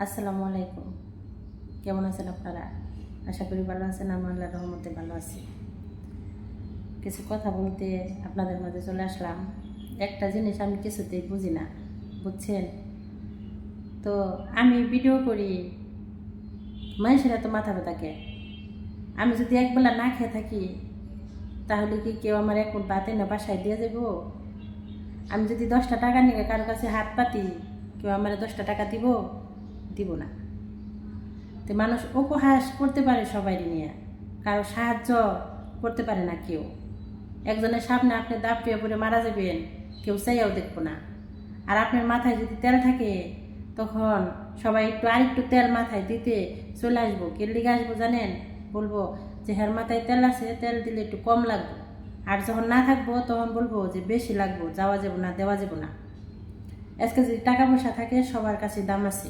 আসসালামু আলাইকুম। কেমন আছেন আপনারা? আশা করি ভালো আছেন আমার আল্লাহ রহমতে ভালো আছি। কিছু কথা বলতে আপনাদের মাঝে চলে আসলাম। একটা জিনিস আমি কিছুতেই বুঝি না, বুঝছেন? তো আমি ভিডিও করি, মানুষেরা তো মাথা ব্যথাকে। আমি যদি একবেলা না খেয়ে থাকি, তাহলে কি কেউ আমার এক মুঠ না বাসায় দিয়ে যাব আমি যদি দশটা টাকা নিয়ে কারও কাছে হাত পাতি, কেউ আমার দশটা টাকা দিব? দিব না। তো মানুষ উপহাস করতে পারে সবাই নিয়ে। কারও সাহায্য করতে পারে না কেউ। একজনের সামনে আপনি দাপিয়ে পড়ে মারা যাবেন, কেউ চাইয়াও দেখব না। আর আপনার মাথায় যদি তেল থাকে, তখন সবাই একটু আরেকটু তেল মাথায় দিতে চলে আসব। কে লিগে আসব জানেন? বলব যে হ্যার মাথায় তেল আছে, তেল দিলে একটু কম লাগবে। আর যখন না থাকব, তখন বলব যে, বেশি লাগবো, যাওয়া যাব না, দেওয়া যাব না। আজকে যদি টাকা পয়সা থাকে, সবার কাছে দাম আছে।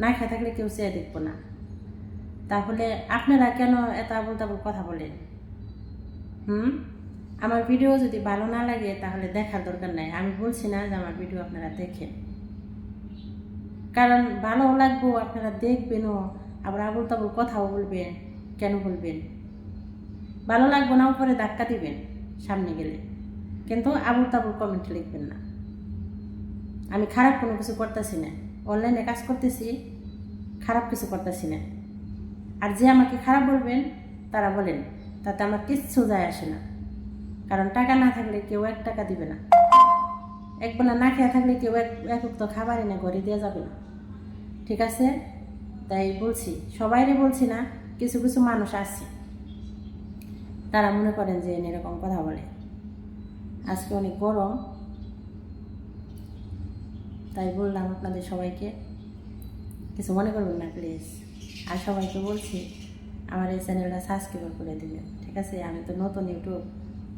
না খেয়ে থাকলে কেউ চেয়ে দেখব না। তাহলে আপনারা কেন এত আবল তাবল কথা বলেন? হুম? আমার ভিডিও যদি ভালো না লাগে, তাহলে দেখার দরকার নাই। আমি বলছি না যে আমার ভিডিও আপনারা দেখেন। কারণ ভালো লাগবো, আপনারা দেখবেনও, আবার আবল তাবল কথাও বলবেন। কেন বলবেন? ভালো লাগবো না, উপরে ধাক্কা দিবেন সামনে গেলে। কিন্তু আবুল তাবুল কমেন্ট লিখবেন না। আমি খারাপ কোনো কিছু করতেছি না। অনলাইনে কাজ করতেছি, খারাপ কিছু করতেছি না। আর যে আমাকে খারাপ বলবেন, তারা বলেন, তাতে আমার কিচ্ছু যায় আসে না। কারণ টাকা না থাকলে কেউ এক টাকা দিবে না। এক একবেলা না খেয়ে থাকলে কেউ এক এক তো খাবারই না ঘরে দেওয়া যাবে না। ঠিক আছে? তাই বলছি, সবাইরে বলছি না, কিছু কিছু মানুষ আছে। তারা মনে করেন যে এরকম কথা বলে। আজকে অনেক গরম। তাই বললাম আপনাদের সবাইকে, কিছু মনে করবেন না প্লিজ আর সবাইকে বলছি, আমার এই চ্যানেলটা সাবস্ক্রাইব করে দেবেন, ঠিক আছে? আমি তো নতুন ইউটিউব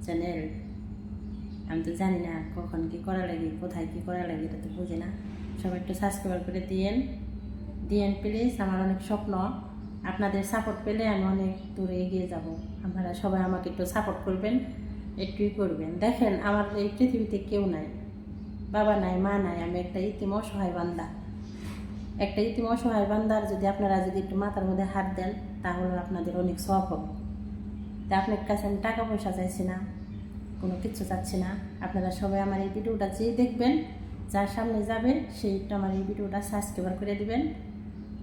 চ্যানেল আমি তো জানি না কখন কি করা লাগে, কোথায় কি করা লাগে, এটা তো বুঝি না। সবাই একটু সাবস্ক্রাইব করে দিয়েন। দিয়েন প্লিজ আমার অনেক স্বপ্ন। আপনাদের সাপোর্ট পেলে আমি অনেক দূরে এগিয়ে যাব। আপনারা সবাই আমাকে একটু সাপোর্ট করবেন, একটুই করবেন। দেখেন, আমার এই পৃথিবীতে কেউ নাই। বাবা নাই, মা নাই, আমি একটা ইতিম অসহায় বান্দা। একটা ইতিম অসহায় বান্দার যদি আপনারা যদি একটু মাথার মধ্যে হাত দেন, তাহলে আপনাদের অনেক সব হবে। তা আপনার কাছে আমি টাকা পয়সা চাইছি না, কোনো কিছু চাচ্ছি না। আপনারা সবাই আমার এই ভিডিওটা যে দেখবেন, যার সামনে যাবে, সেই একটু আমার এই ভিডিওটা সাবস্ক্রাইব করে দিবেন।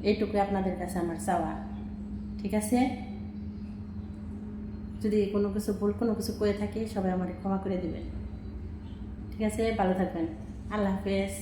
এইটুকু আপনাদের কাছে আমার চাওয়া। ঠিক আছে? যদি কোনো কিছু ভুল, কোনো কিছু করে থাকি, সবাই আমার ক্ষমা করে দিবেন। ঠিক আছে ভালো থাকবেন। আল্লাহ হাফেজ।